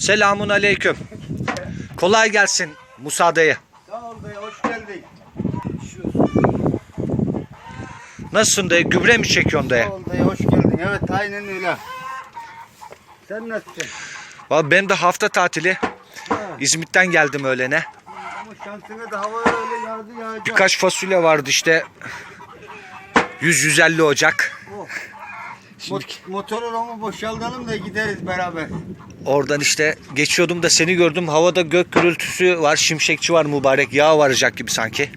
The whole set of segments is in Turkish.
Selamun aleyküm. Kolay gelsin Musa dayı. Sağ ol dayı, hoş geldin. Nasılsın dayı? Gübre mi çekiyorsun dayı? Sağ ol dayı, hoş geldin. Evet, aynen öyle. Sen nasılsın? Valla benim de hafta tatili. İzmit'ten geldim öğlene. ama şansına da hava öyle yağdı yağacak. Birkaç fasulye vardı işte. 100-150 Ocak. Şimdi Mot- motoru ama boşaltalım da gideriz beraber. oradan işte geçiyordum da seni gördüm. Havada gök gürültüsü var. Şimşekçi var mübarek. Yağ varacak gibi sanki.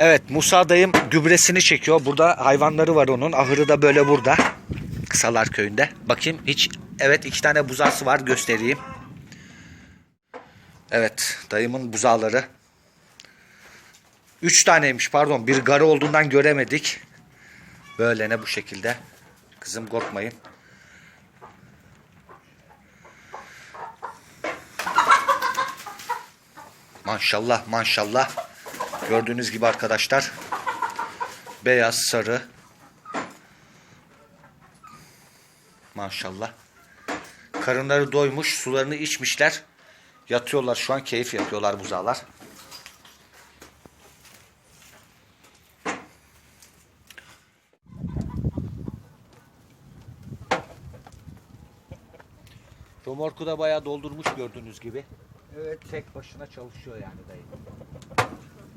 Evet Musa dayım gübresini çekiyor. Burada hayvanları var onun. Ahırı da böyle burada. Kısalar köyünde. Bakayım hiç evet iki tane buzağısı var göstereyim. Evet dayımın buzağları. Üç taneymiş pardon. Bir garı olduğundan göremedik. Böyle ne bu şekilde. Kızım korkmayın. Maşallah maşallah. Gördüğünüz gibi arkadaşlar. Beyaz sarı. Maşallah. Karınları doymuş, sularını içmişler. Yatıyorlar şu an keyif yapıyorlar buzağlar. Tomorku da bayağı doldurmuş gördüğünüz gibi. Evet, Tek başına çalışıyor yani dayı.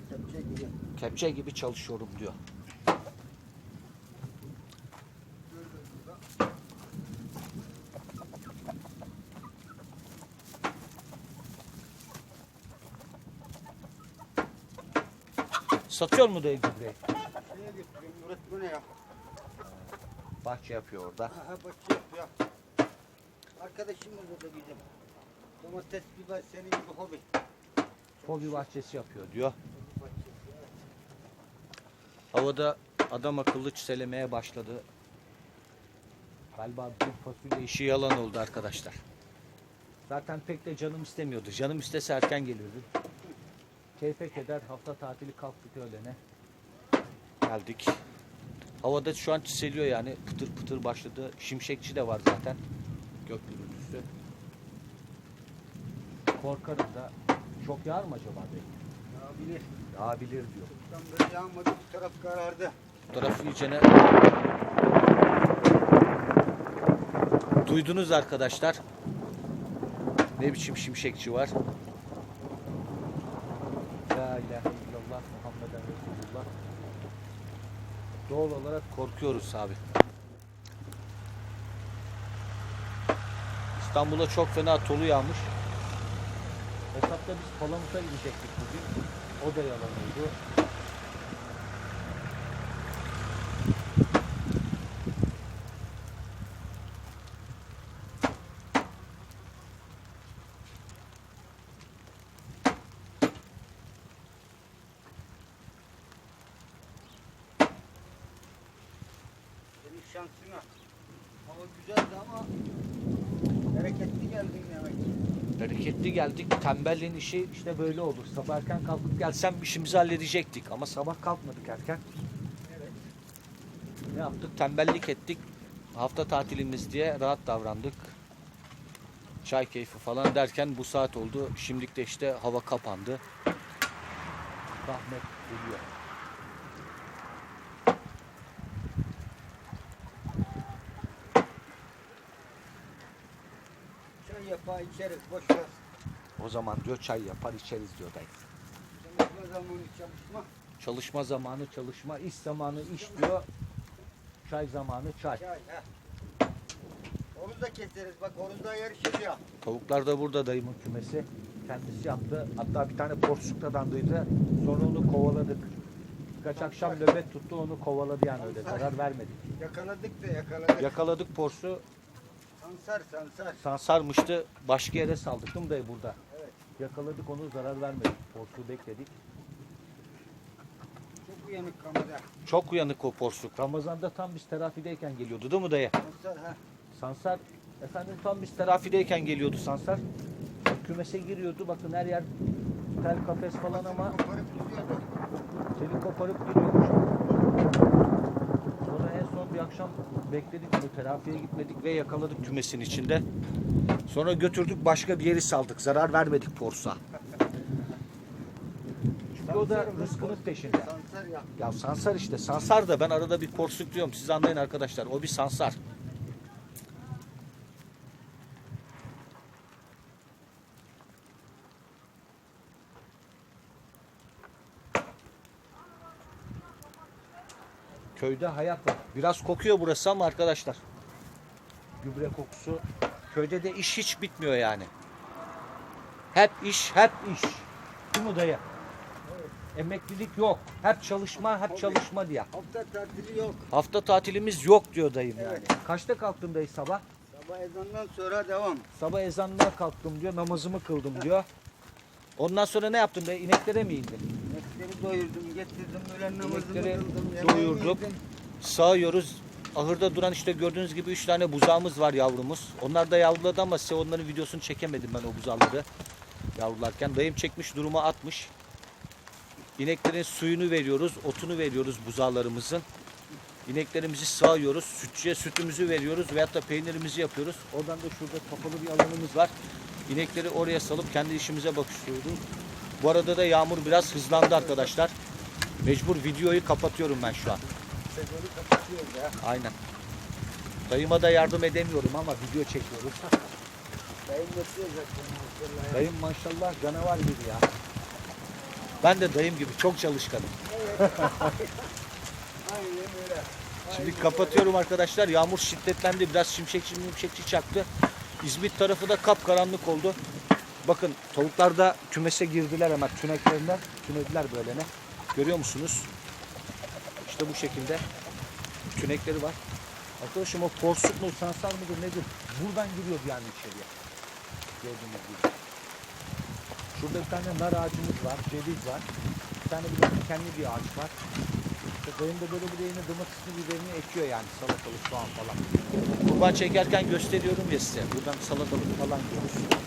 kepçe gibi. Kepçe gibi çalışıyorum diyor. Satıyor mu dayı gübreyi? Şeye götürüyorum, Murat bu ne ya? Bahçe yapıyor orada. Bak yapıyor. Arkadaşım da burada bizim. Domates, biber senin gibi hobi. Hobi bahçesi yapıyor diyor. Havada adam akıllı çiselemeye başladı. Galiba bütün fasulye işi yalan oldu arkadaşlar. Zaten pek de canım istemiyordu. Canım istese erken gelirdim. Keyfe keder hafta tatili kalktık öğlene. Geldik. Havada şu an çiseliyor yani. Pıtır pıtır başladı. Şimşekçi de var zaten. Gök gürültüsü. Korkarım da. Çok yağar mı acaba? Bey? Ya bilir. Yağabilir diyor. Tam böyle yağmadı, bu taraf karardı. Bu tarafı iyicene duydunuz arkadaşlar. Ne biçim şimşekçi var. La ilahe illallah Muhammeden Resulullah. Doğal olarak korkuyoruz abi. İstanbul'a çok fena tolu yağmış. Hesapta biz Palamut'a gidecektik bugün. O da yalan oldu. Senin şansına. Hava güzeldi ama geldin demek. Hareketli geldik. Tembelliğin işi işte böyle olur. Sabah erken kalkıp gelsem işimizi halledecektik. Ama sabah kalkmadık erken. Evet. Ne yaptık? Tembellik ettik. Hafta tatilimiz diye rahat davrandık. Çay keyfi falan derken bu saat oldu. Şimdilik de işte hava kapandı. Rahmet geliyor. Çay yapar içeriz boş ver. O zaman diyor çay yapar içeriz diyor dayı. Çalışma zamanı çalışma. Çalışma zamanı çalışma, iş zamanı iş diyor. Çay zamanı çay. Çay. Onu da keseriz bak da yarışır ya. Tavuklar da burada dayımın kümesi. Kendisi yaptı. Hatta bir tane porsuk dadandıydı. Sonra onu kovaladık. Birkaç akşam nöbet tuttu onu kovaladı yani öyle zarar vermedik. Yakaladık da yakaladık. Yakaladık porsu. Sansar sansar. Sansarmıştı. Başka yere saldık değil mi dayı burada? Evet. Yakaladık onu zarar vermedik. Porsu bekledik. Çok uyanık kamera. Çok uyanık o porsuk. Ramazan'da tam biz terafideyken geliyordu değil mi dayı? Sansar ha. Sansar efendim tam biz terafideyken geliyordu Sansar. Kümese giriyordu. Bakın her yer tel kafes falan ama. Seni koparıp giriyormuş akşam bekledik bunu telafiye gitmedik ve yakaladık kümesin içinde. Sonra götürdük başka bir yeri saldık. Zarar vermedik porsa. Çünkü o da rızkının peşinde. Ya sansar işte. Sansar da ben arada bir porsuk diyorum. Siz anlayın arkadaşlar. O bir sansar. Köyde hayat var. Biraz kokuyor burası ama arkadaşlar. Gübre kokusu. Köyde de iş hiç bitmiyor yani. Hep iş, hep iş. Değil mi dayı? Emeklilik yok. Hep çalışma, hep çalışma diye. Hafta tatili yok. Hafta tatilimiz yok diyor dayım yani. Kaçta kalktın dayı sabah? Sabah ezandan sonra devam. Sabah ezanına kalktım diyor, namazımı kıldım diyor. Ondan sonra ne yaptın dayı? İneklere mi indin? doyurdum, getirdim, öğlen namazımı kıldım. doyurduk. Sağıyoruz. Ahırda duran işte gördüğünüz gibi üç tane buzağımız var yavrumuz. Onlar da yavruladı ama size onların videosunu çekemedim ben o buzağları yavrularken. Dayım çekmiş duruma atmış. İneklerin suyunu veriyoruz, otunu veriyoruz buzağlarımızın. İneklerimizi sağıyoruz, sütçüye sütümüzü veriyoruz veyahut da peynirimizi yapıyoruz. Oradan da şurada kapalı bir alanımız var. İnekleri oraya salıp kendi işimize bakışıyoruz. Bu arada da yağmur biraz hızlandı arkadaşlar. Mecbur videoyu kapatıyorum ben şu an. Aynen. Dayıma da yardım edemiyorum ama video çekiyorum. Dayım götürecek maşallah. Dayım maşallah canavar gibi ya. Ben de dayım gibi çok çalışkanım. Aynen öyle. Şimdi kapatıyorum arkadaşlar. Yağmur şiddetlendi. Biraz şimşek şimşekçi çaktı. İzmit tarafı da kapkaranlık oldu. Bakın tavuklar da kümese girdiler hemen tüneklerinden. Tünediler böyle ne. Görüyor musunuz? İşte bu şekilde tünekleri var. Arkadaşım o porsuk mu sansar mıdır nedir? Buradan giriyor yani içeriye. Gördüğünüz gibi. Şurada bir tane nar ağacımız var, ceviz var. Bir tane bir kendi bir ağaç var. İşte dayım da böyle bir yine domatesini biberini ekiyor yani salatalık soğan falan. Kurban çekerken gösteriyorum ya size. Buradan salatalık falan görürsünüz.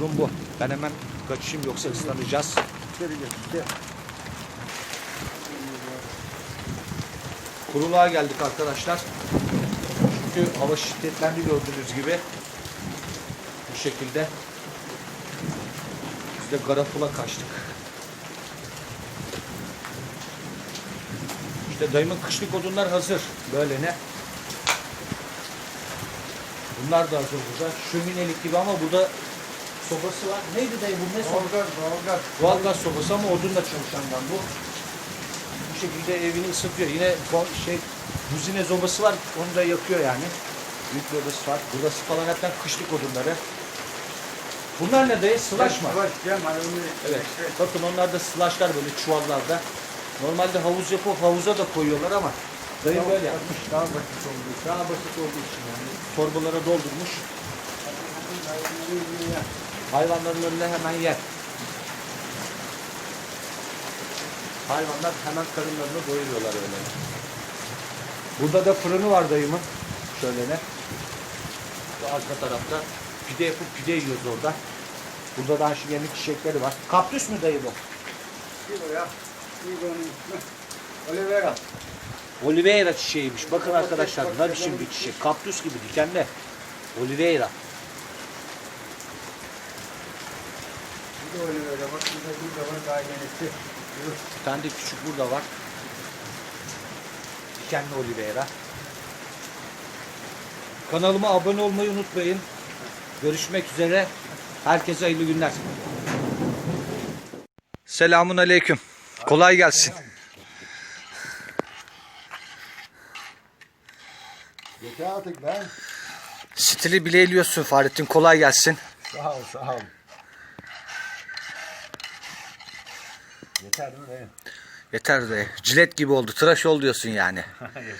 Durum bu. Ben hemen kaçışım yoksa ıslanacağız. Kuruluğa geldik arkadaşlar. Çünkü hava şiddetlendi gördüğünüz gibi. Bu şekilde. Biz de Garapul'a kaçtık. İşte dayımın kışlık odunlar hazır. Böyle ne? Bunlar da hazır burada. Şöminelik gibi ama burada sobası var. Neydi dayı bu ne sobası? Doğalgaz, doğalgaz. Doğalgaz sobası ama odunla çalışandan bu. Bu şekilde evini ısıtıyor. Yine şey buzine sobası var. Onu da yakıyor yani. Büyük bir odası var. Burası falan hatta kışlık odunları. Bunlar ne dayı? Slash mı? Slash. Hani evet. Bakın onlar da slashlar böyle çuvallarda. Normalde havuz yapıp havuza da koyuyorlar ama dayı böyle yapmış. Daha basit olduğu için. Daha basit olduğu için yani. Torbalara doldurmuş. Hayvanların önüne hemen yer. Hayvanlar hemen karınlarını doyuruyorlar öyle. Burada da fırını var dayımın. Şöyle ne? Şu arka tarafta pide yapıp pide yiyoruz orada. Burada da şu yemek çiçekleri var. Kaptüs mü dayı bu? Şuraya. ya. Olivera. Oliveira çiçeğiymiş. Bakın arkadaşlar ne biçim bir çiçek. Kaptüs gibi dikenli. Oliveira. Küçük de bak burada bir de var daha yenisi. Bir tane de küçük burada var. Dikenli Oliveira. Kanalıma abone olmayı unutmayın. Görüşmek üzere. Herkese hayırlı günler. Selamun aleyküm. Kolay gelsin. Yeter artık ben. Stili bile eliyorsun Fahrettin. Kolay gelsin. Sağ ol, sağ ol. Yeter mi? Yeter de. Cilet gibi oldu. Tıraş ol diyorsun yani.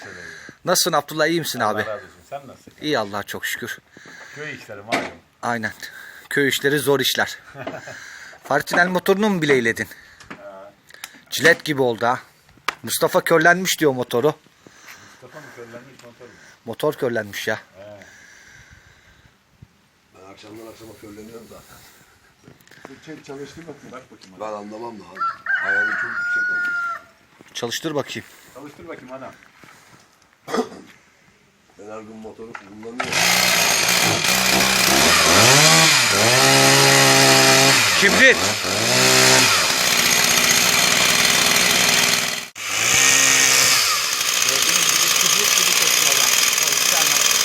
Nasılsın Abdullah? iyi misin abi? Allah razı olsun. Sen nasılsın? İyi Allah'a çok şükür. Köy işleri malum. Aynen. Köy işleri zor işler. Fartinel motorunu mu bileyledin? Cilet gibi oldu ha. Mustafa körlenmiş diyor motoru. Mustafa mı körlenmiş motor mu? Motor körlenmiş ya. Ben akşamdan akşama körleniyorum zaten. Çalıştır bakayım. Bak bakayım Ben anlamam da abi. Hayali çok yüksek oldu. Çalıştır bakayım. Çalıştır bakayım adam. Ben her gün motoru kullanıyorum. Kibrit.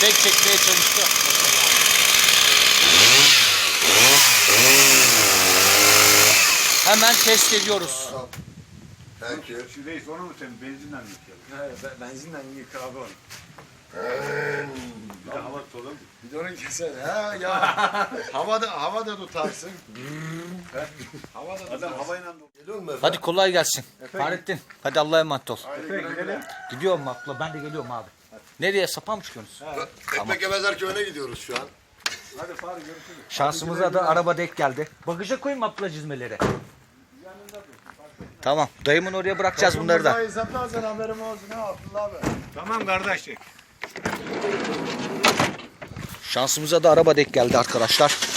Tek çekmeye çalıştı. Hemen test ediyoruz. Peki. Şu reis onu mu sen benzinle mi yıkayalım? He, benzinle yık abi onu. Bir de hava dolu. Bir de onu kesene. Ha ya. havada havada tutarsın. havada Adam tutarsın. havayla dolu. Geliyor mu efendim? Hadi kolay gelsin. Fahrettin hadi Allah'a emanet ol. Efe gidelim. Gidiyorum abla ben de geliyorum abi. Nereye sapa mı çıkıyorsunuz? Ekmek Emezer köyüne gidiyoruz şu an. Hadi Fahri görüşürüz. Şansımıza da araba denk geldi. Bagaja koyayım mı abla çizmeleri? Tamam. Dayımın oraya bırakacağız bunları da. Hesapla sen haberim olsun ha Abdullah abi. Tamam kardeşlik. Şansımıza da araba denk geldi arkadaşlar.